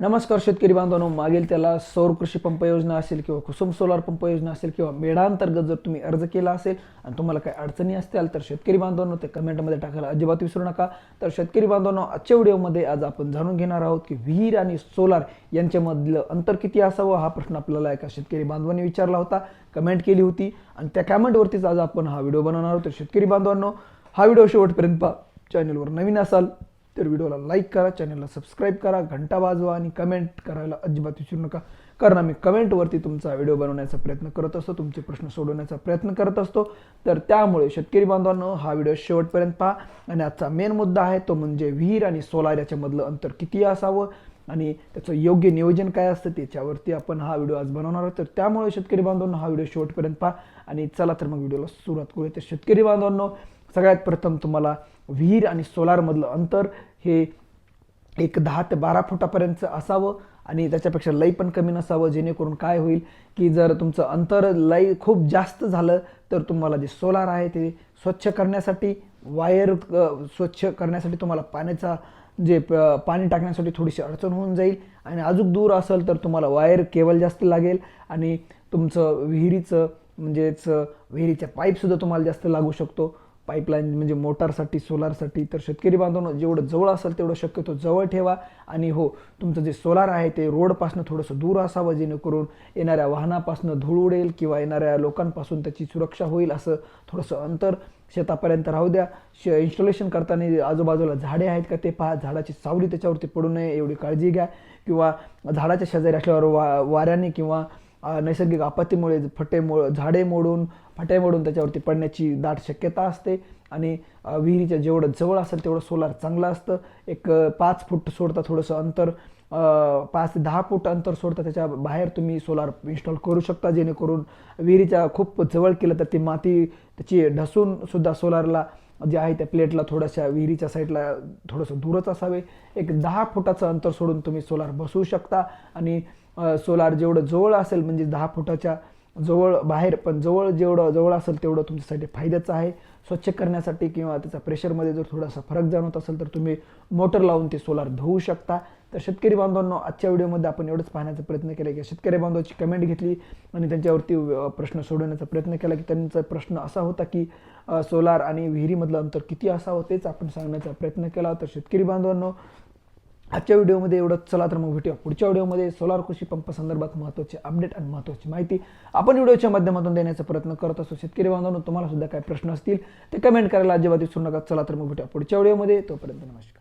नमस्कार शेतकरी बांधवांनो मागील त्याला सौर कृषी पंप योजना असेल किंवा कुसुम सोलार पंप योजना असेल किंवा मेळांतर्गत जर तुम्ही अर्ज केला असेल आणि तुम्हाला काही अडचणी असतील तर शेतकरी बांधवांनो ते कमेंटमध्ये टाकायला अजिबात विसरू नका. तर शेतकरी बांधवांनो आजच्या व्हिडिओमध्ये आज आपण जाणून घेणार आहोत की विहीर आणि सोलार यांच्यामधलं अंतर किती असावं? हा प्रश्न आपल्याला एका शेतकरी बांधवांनी विचारला होता. कमेंट केली होती आणि त्या कमेंटवरतीच आज आपण हा व्हिडिओ बनवणार आहोत. तर शेतकरी बांधवांनो हा व्हिडिओ शेवटपर्यंत पहा. चॅनलवर नवीन असाल तर व्हिडिओला लाईक करा चॅनलला सबस्क्राईब करा घंटा वाजवा आणि कमेंट करायला अजिबात विसरू नका. कारण आम्ही कमेंटवरती तुमचा व्हिडिओ बनवण्याचा प्रयत्न करत असतो तुमचे प्रश्न सोडवण्याचा प्रयत्न करत असतो. तर त्यामुळे शेतकरी बांधवांनो हा व्हिडिओ शेवटपर्यंत पहा. आणि आजचा मेन मुद्दा आहे तो म्हणजे विहीर आणि सोलार याच्यामधलं अंतर किती असावं आणि त्याचं योग्य नियोजन काय असतं त्याच्यावरती आपण हा व्हिडिओ आज बनवणार आहोत. तर त्यामुळे शेतकरी बांधवांनो हा व्हिडिओ शेवटपर्यंत पहा. आणि चला तर मग व्हिडिओला सुरुवात करूया. तर शेतकरी बांधवांनो सगळ्यात प्रथम तुम्हाला विहीर आणि सोलारमधलं अंतर हे एक दहा ते बारा फुटापर्यंतचं असावं आणि त्याच्यापेक्षा लई पण कमी नसावं जेणेकरून काय होईल की जर तुमचं अंतर लई खूप जास्त झालं तर तुम्हाला जे सोलार आहे ते स्वच्छ करण्यासाठी वायर स्वच्छ करण्यासाठी तुम्हाला पाण्याचा जे प- पाणी टाकण्यासाठी थोडीशी अडचण होऊन जाईल. आणि अजून दूर असेल तर तुम्हाला वायर केबल जास्त लागेल आणि तुमचं विहिरीचं म्हणजेच विहिरीच्या पाईपसुद्धा तुम्हाला जास्त लागू शकतो. पाईपलाईन म्हणजे मोटारसाठी सोलारसाठी तर शेतकरी बांधवांनो जेवढं जवळ असेल तेवढं शक्यतो जवळ ठेवा. आणि हो तुमचं जे सोलार आहे ते रोडपासून थोडंसं दूर असावं जेणेकरून येणाऱ्या वाहनापासून धूळ उडेल किंवा येणाऱ्या लोकांपासून त्याची सुरक्षा होईल असं थोडंसं अंतर शेतापर्यंत राहू द्या. श इन्स्टॉलेशन करताना आजूबाजूला झाडे आहेत का ते पहा. झाडाची सावली त्याच्यावरती पडू नये एवढी काळजी घ्या. किंवा झाडाच्या शेजारी असल्यावर वा वाऱ्याने किंवा नैसर्गिक आपत्तीमुळे फटे मो झाडे मोडून फाटे मोडून त्याच्यावरती पडण्याची दाट शक्यता असते. आणि विहिरीच्या जेवढं जवळ असेल तेवढं सोलार चांगलं असतं. एक पाच फूट सोडता थोडंसं अंतर पाच ते दहा फूट अंतर सोडता त्याच्या बाहेर तुम्ही सोलार इन्स्टॉल करू शकता. जेणेकरून विहिरीच्या खूप जवळ केलं तर ती माती त्याची ढसून सुद्धा सोलारला जे आहे त्या प्लेटला थोड्याशा विहिरीच्या साईडला थोडंसं दूरच असावे. एक दहा फुटाचं अंतर सोडून तुम्ही सोलार बसवू शकता. आणि सोलार जेवढं जवळ असेल म्हणजे दहा फुटाच्या जवळ बाहेर पण जवळ जेवढं जवळ असेल तेवढं तुमच्यासाठी फायद्याचं आहे. स्वच्छ करण्यासाठी किंवा त्याचा प्रेशरमध्ये जर थोडासा फरक जाणवत असेल तर तुम्ही मोटर लावून ते सोलार धुवू शकता. तर शेतकरी बांधवांनो आजच्या व्हिडिओमध्ये आपण एवढंच पाहण्याचा प्रयत्न केला की शेतकरी बांधवाची कमेंट घेतली आणि त्यांच्यावरती प्रश्न सोडवण्याचा प्रयत्न केला की त्यांचा प्रश्न असा होता की सोलार आणि विहिरीमधलं अंतर किती असावं तेच आपण सांगण्याचा प्रयत्न केला. तर शेतकरी बांधवांनो आजच्या व्हिडिओमध्ये एवढंच. चला तर मग भेटूया. पुढच्या व्हिडिओमध्ये सोलार कृषी पंप संदर्भात महत्त्वाचे अपडेट आणि महत्त्वाची माहिती आपण व्हिडिओच्या माध्यमातून देण्याचा प्रयत्न करत असतो शेतकरी बांधवांनो तुम्हाला सुद्धा काही प्रश्न असतील ते कमेंट करायला अजिबात विसरू नका. चला तर मग भेटूया पुढच्या व्हिडिओमध्ये. तोपर्यंत नमस्कार.